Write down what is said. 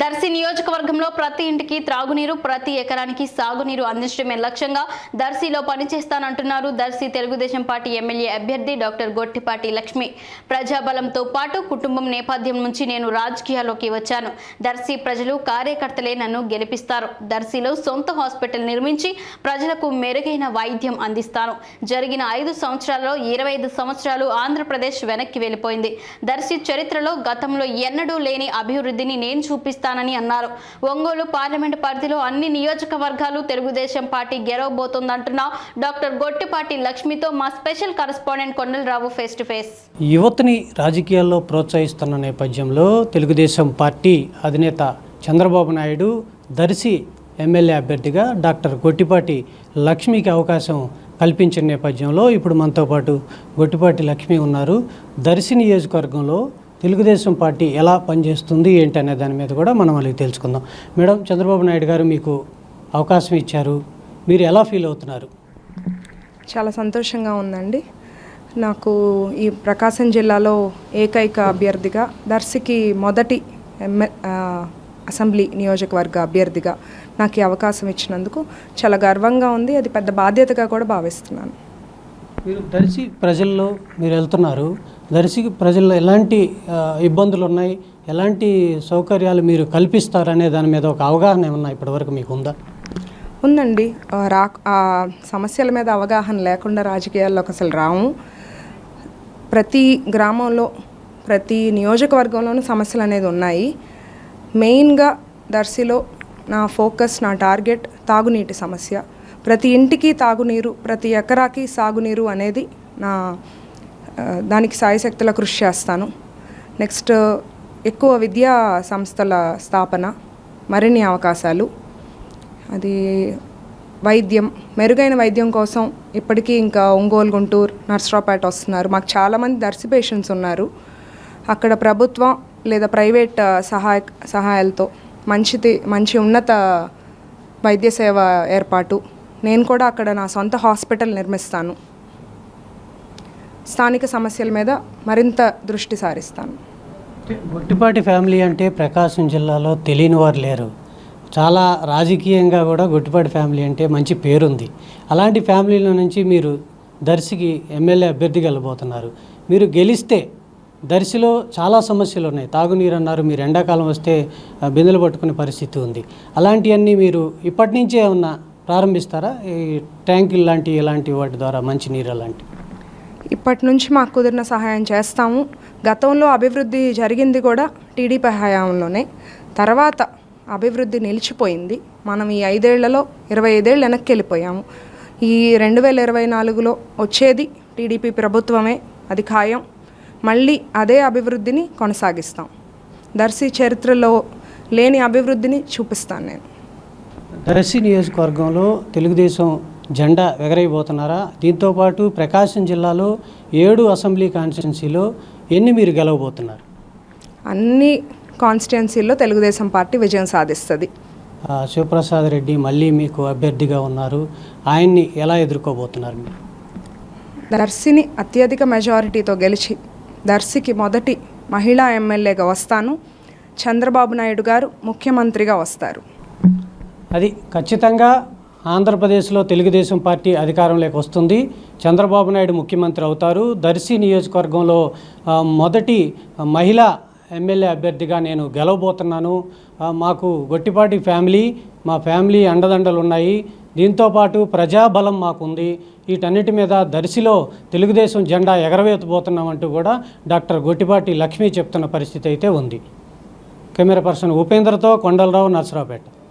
దర్శి నియోజకవర్గంలో ప్రతి ఇంటికి త్రాగునీరు ప్రతి ఎకరానికి సాగునీరు అందించడమే లక్ష్యంగా దర్శిలో పనిచేస్తానంటున్నారు దర్శి తెలుగుదేశం పార్టీ ఎమ్మెల్యే అభ్యర్థి డాక్టర్ గొట్టిపాటి లక్ష్మి. ప్రజాబలంతో పాటు కుటుంబం నేపథ్యం నుంచి నేను రాజకీయాల్లోకి వచ్చాను. దర్శి ప్రజలు కార్యకర్తలే నన్ను గెలిపిస్తారు. దర్శిలో సొంత హాస్పిటల్ నిర్మించి ప్రజలకు మెరుగైన వైద్యం అందిస్తాను. జరిగిన ఐదు సంవత్సరాల్లో ఇరవై ఐదు సంవత్సరాలు ఆంధ్రప్రదేశ్ వెనక్కి వెళ్ళిపోయింది. దర్శి చరిత్రలో గతంలో ఎన్నడూ లేని అభివృద్ధిని నేను చూపిస్తానని అన్నారు. ఒంగోలు పార్లమెంట్ పరిధిలో అన్ని నియోజకవర్గాలు తెలుగుదేశం పార్టీ గెలవబోతోందంటున్న డాక్టర్ గొట్టిపాటి లక్ష్మితో మా special correspondent Kondalarao face to face. యువతని రాజకీయాల్లో ప్రోత్సహిస్తున్న నేపథ్యంలో తెలుగుదేశం పార్టీ అధినేత చంద్రబాబు నాయుడు దర్శి ఎమ్మెల్యే అభ్యర్థిగా డాక్టర్ గొట్టిపాటి లక్ష్మికి అవకాశం కల్పించిన నేపథ్యంలో ఇప్పుడు మనతో పాటు గొట్టిపాటి లక్ష్మి ఉన్నారు. దర్శి నియోజకవర్గంలో తెలుగుదేశం పార్టీ ఎలా పనిచేస్తుంది ఏంటి అనే దాని మీద కూడా మనం వాళ్ళకి తెలుసుకుందాం. మేడం చంద్రబాబు నాయుడు గారు మీకు అవకాశం ఇచ్చారు. మీరు ఎలా ఫీల్ అవుతున్నారు? చాలా సంతోషంగా ఉందండి. నాకు ఈ ప్రకాశం జిల్లాలో ఏకైక అభ్యర్థిగా దర్శికి మొదటి ఎంఎ అసెంబ్లీ నియోజకవర్గ అభ్యర్థిగా నాకు ఈ అవకాశం ఇచ్చినందుకు చాలా గర్వంగా ఉంది. అది పెద్ద బాధ్యతగా కూడా భావిస్తున్నాను. మీరు దర్శి ప్రజల్లో మీరు వెళ్తున్నారు దర్శి ప్రజల్లో ఎలాంటి ఇబ్బందులు ఉన్నాయి ఎలాంటి సౌకర్యాలు మీరు కల్పిస్తారనే దాని మీద ఒక అవగాహన ఏమన్నా ఇప్పటివరకు మీకు ఉందా ఉందండి రా ఆ సమస్యల మీద అవగాహన లేకుండా రాజకీయాల్లోకి అసలు రాము. ప్రతి గ్రామంలో ప్రతి నియోజకవర్గంలోనూ సమస్యలు అనేది ఉన్నాయి. మెయిన్గా దర్శిలో నా ఫోకస్ నా టార్గెట్ తాగునీటి సమస్య. ప్రతి ఇంటికి తాగునీరు ప్రతి ఎకరాకి సాగునీరు అనేది నా దానికి సాయశక్తుల కృషి చేస్తాను. నెక్స్ట్ ఎక్కువ విద్యా సంస్థల స్థాపన మరిన్ని అవకాశాలు. అది వైద్యం మెరుగైన వైద్యం కోసం ఇప్పటికీ ఇంకా ఒంగోలు గుంటూరు నర్సరావుపేట వస్తున్నారు. మాకు చాలామంది దర్శి పేషెంట్స్ ఉన్నారు. అక్కడ ప్రభుత్వం లేదా ప్రైవేట్ సహాయ సహాయాలతో మంచిది మంచి ఉన్నత వైద్య సేవ ఏర్పాటు నేను కూడా అక్కడ నా సొంత హాస్పిటల్ నిర్మిస్తాను. స్థానిక సమస్యల మీద మరింత దృష్టి సారిస్తాను. గొట్టిపాటి ఫ్యామిలీ అంటే ప్రకాశం జిల్లాలో తెలియని వారు లేరు. చాలా రాజకీయంగా కూడా గొట్టిపాటి ఫ్యామిలీ అంటే మంచి పేరుంది. అలాంటి ఫ్యామిలీలో నుంచి మీరు దర్శికి ఎమ్మెల్యే అభ్యర్థి వెళ్ళబోతున్నారు. మీరు గెలిస్తే దర్శిలో చాలా సమస్యలు ఉన్నాయి. తాగునీరు అన్నారు మీరు ఎండాకాలం వస్తే బిందెలు పట్టుకునే పరిస్థితి ఉంది. అలాంటివన్నీ మీరు ఇప్పటి నుంచే ఏమన్నా ప్రారంభిస్తారా? ఈ ట్యాంకులు లాంటి ఇలాంటి వాటి ద్వారా మంచినీరు అలాంటి ఇప్పటి నుంచి మాకు కుదిరిన సహాయం చేస్తాము. గతంలో అభివృద్ధి జరిగింది కూడా టీడీపీ హయాంలోనే. తర్వాత అభివృద్ధి నిలిచిపోయింది. మనం ఈ ఐదేళ్ళలో ఇరవై ఐదేళ్ళు వెనక్కి వెళ్ళిపోయాము. ఈ రెండు వేల ఇరవై నాలుగులో వచ్చేది టీడీపీ ప్రభుత్వమే అది ఖాయం మళ్ళీ అదే అభివృద్ధిని కొనసాగిస్తాం. దర్శి చరిత్రలో లేని అభివృద్ధిని చూపిస్తాను నేను. దర్శి నియోజకవర్గంలో తెలుగుదేశం జెండా ఎగరైపోతున్నారా దీంతోపాటు ప్రకాశం జిల్లాలో ఏడు అసెంబ్లీ కాన్స్టిట్యున్సీలో ఎన్ని మీరు గెలవబోతున్నారు? అన్ని కాన్స్టిట్యున్సీల్లో తెలుగుదేశం పార్టీ విజయం సాధిస్తుంది. శివప్రసాద్ రెడ్డి మళ్ళీ మీకు అభ్యర్థిగా ఉన్నారు. ఆయన్ని ఎలా ఎదుర్కోబోతున్నారు మీరు? దర్శిని అత్యధిక మెజారిటీతో గెలిచి దర్శికి మొదటి మహిళా ఎమ్మెల్యేగా వస్తాను. చంద్రబాబు నాయుడు గారు ముఖ్యమంత్రిగా వస్తారు. అది ఖచ్చితంగా ఆంధ్రప్రదేశ్లో తెలుగుదేశం పార్టీ అధికారంలోకి వస్తుంది. చంద్రబాబు నాయుడు ముఖ్యమంత్రి అవుతారు. దర్శి నియోజకవర్గంలో మొదటి మహిళా ఎమ్మెల్యే అభ్యర్థిగా నేను గెలవబోతున్నాను. మాకు గొట్టిపాటి ఫ్యామిలీ మా ఫ్యామిలీ అండదండలు ఉన్నాయి. దీంతోపాటు ప్రజాబలం మాకుంది. వీటన్నిటి మీద దర్శిలో తెలుగుదేశం జెండా ఎగరవేతబోతున్నామంటూ కూడా డాక్టర్ గొట్టిపాటి లక్ష్మి చెప్తున్న పరిస్థితి అయితే ఉంది. కెమెరా పర్సన్ ఉపేంద్రతో కొండలరావు నర్సరావుపేట.